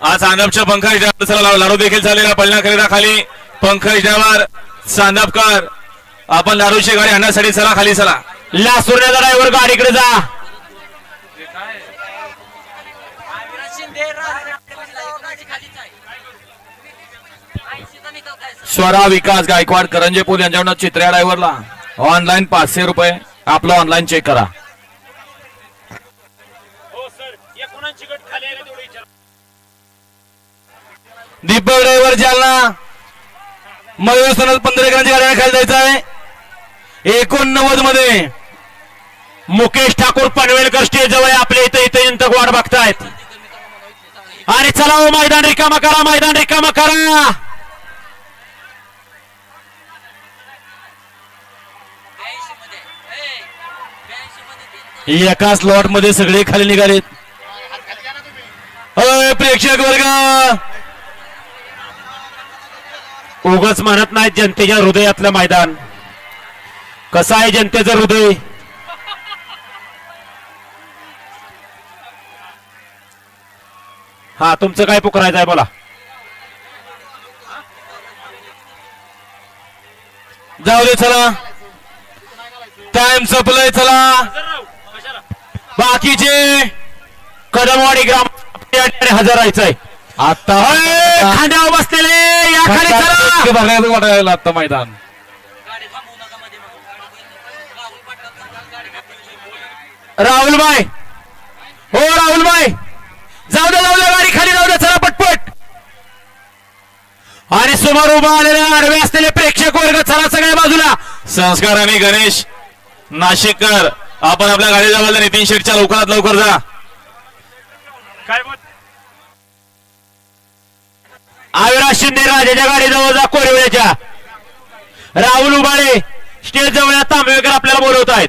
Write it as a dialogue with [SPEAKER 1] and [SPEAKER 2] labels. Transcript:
[SPEAKER 1] आज चांदपच्या पंकज ड्रायव्हर चला लाडू देखील झालेला पलना करीता खाली पंकज ड्रायव्हर चांदपकर आपण लाडूची गाडी आणण्यासाठी चला खाली चला.
[SPEAKER 2] लासूरण्याचा ड्रायव्हर गाडीकडे जा.
[SPEAKER 1] स्वरा विकास गायकवाड करंजे पूल यांच्याकडून चित्र्या ड्रायव्हरला. ऑनलाईन पाचशे रुपये. आपलं ऑनलाईन चेक करा. दीपक ड्रायव्हर जालना. मयूर सनद पंधरा एकरांची खाली जायचं आहे. एकोणनव्वदमध्ये
[SPEAKER 2] मुकेश ठाकूर पनवेलकर स्टेज जवळ आपल्या इथे इथे इंतक वाट बघतायत. आणि चला हो मैदान रिकामा करा मैदान रिकामा करा.
[SPEAKER 1] एका स्लॉटमध्ये सगळे खाली निघालेत. प्रेक्षक वर्ग!
[SPEAKER 2] उगच म्हणत नाही जनतेच्या हृदयातलं मैदान. कसं आहे जनतेचं हृदय? हा तुमचं काय पुकारायचं आहे बोला.
[SPEAKER 1] जाऊ दे चला. टाइम संपलाय चला.
[SPEAKER 2] बाकीचे कदमवाडी ग्राम हजर राहायचंय.
[SPEAKER 1] आता
[SPEAKER 2] खांद्यावर बसलेले. खाली चला!
[SPEAKER 1] वाटायला आता मैदान.
[SPEAKER 2] राहुलबाई हो राहुलबाई जाऊ दे जाऊ दे गाडी खाली जाऊ दे चला पटपट! आणि समोर उभा आलेले आडवे असलेले प्रेक्षक वर्ग चला सगळ्या बाजूला!
[SPEAKER 1] संस्कार आणि गणेश नाशिककर आपण आपल्या गाडी जवळ नितीन शेठच्या लवकरात लवकर जा.
[SPEAKER 2] आविराज शिंदे राजाच्या गाडीजवळ जा कोरिवळ्याच्या. राहुल उबाळे स्टेज जवळ या तांबेकर आपल्याला बोलवत आहेत